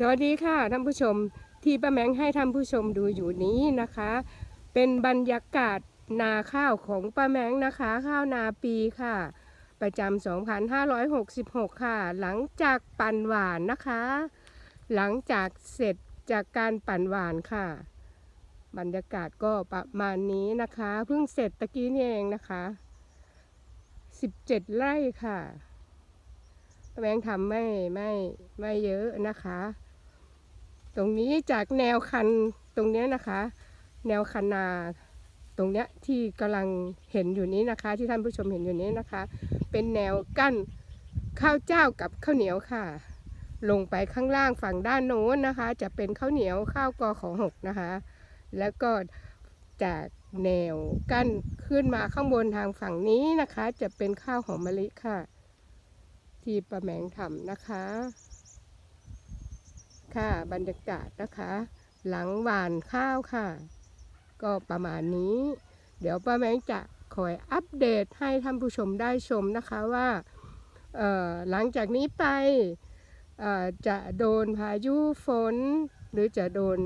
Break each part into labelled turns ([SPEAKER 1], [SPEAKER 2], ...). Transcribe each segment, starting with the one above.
[SPEAKER 1] สวัสดีค่ะท่านผู้ชมที่ป้าแมงให้ท่านผู้ชมดูอยู่นี้นะคะ เป็นบรรยากาศนาข้าวของป้าแมงนะคะ ข้าวนาปีค่ะ ประจำ 2566 ค่ะ หลังจากปั่นหวานนะคะ หลังจากเสร็จจากการปั่นหวานค่ะ บรรยากาศก็ประมาณนี้นะคะ เพิ่งเสร็จตะกี้นี่เองนะคะ 17 ไร่ค่ะป้าแมงทำไม่ไม่ไม่เยอะนะคะ ตรงนี้จากแนวคันตรงนี้นะคะ แนวคันนาตรงเนี้ยที่กำลังเห็นอยู่นี้นะคะ ที่ท่านผู้ชมเห็นอยู่นี้นะคะ เป็นแนวกั้นข้าวเจ้ากับข้าวเหนียวค่ะ ลงไปข้างล่างฝั่งด้านโน้นนะคะ จะเป็นข้าวเหนียวข้าวกอของหกนะคะ แล้วก็จากแนวกั้นขึ้นมาข้างบนทางฝั่งนี้นะคะ จะเป็นข้าวหอมมะลิค่ะ ที่ประแมงทำนะคะ ค่ะ บรรยากาศนะคะ หลังหวานข้าวค่ะ ก็ประมาณนี้ เดี๋ยวป้าแมงจะคอยอัปเดตให้ท่านผู้ชมได้ชมนะคะว่าหลังจากนี้ไปจะโดนพายุฝน หรือจะโดน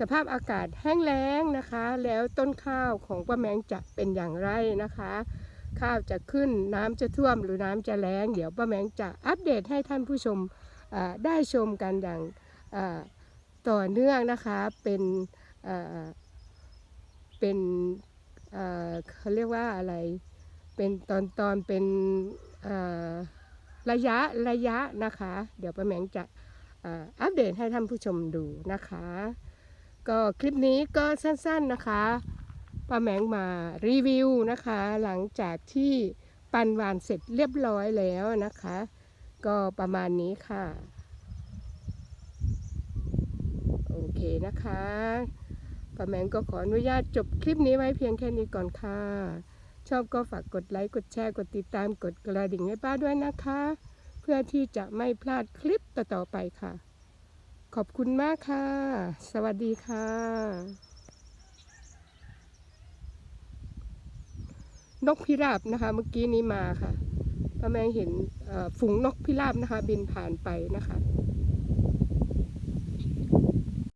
[SPEAKER 1] สภาพอากาศแห้งแล้งนะคะ แล้วต้นข้าวของป้าแมงจะเป็นอย่างไรนะคะ ข้าวจะขึ้นน้ำจะท่วมหรือน้ำจะแล้ง เดี๋ยวป้าแมงจะอัปเดตให้ท่านผู้ชม ได้ชมกันอย่างต่อเนื่องนะคะเป็นเป็นเขาเรียกว่าอะไรเป็นตอนตอนเป็นระยะระยะนะคะ เดี๋ยวป้าแมงจะอัปเดตให้ท่านผู้ชมดูนะคะ ก็คลิปนี้ก็สั้นๆนะคะป้าแมงมารีวิวนะคะ หลังจากที่ปั่นวานเสร็จเรียบร้อยแล้วนะคะ ก็ประมาณนี้ค่ะ โอเคนะคะป้าแมงก็ขออนุญาตจบคลิปนี้ไว้เพียงแค่นี้ก่อนค่ะ ชอบก็ฝากกดไลค์ กดแชร์ กดติดตาม กดกระดิ่งให้ป้าด้วยนะคะ เพื่อที่จะไม่พลาดคลิปต่อๆไปค่ะ ขอบคุณมากค่ะ สวัสดีค่ะ นกพิราบนะคะ เมื่อกี้นี้มาค่ะป้าแมงเห็น ฝูงนกพิราบนะคะ บินผ่านไปนะคะ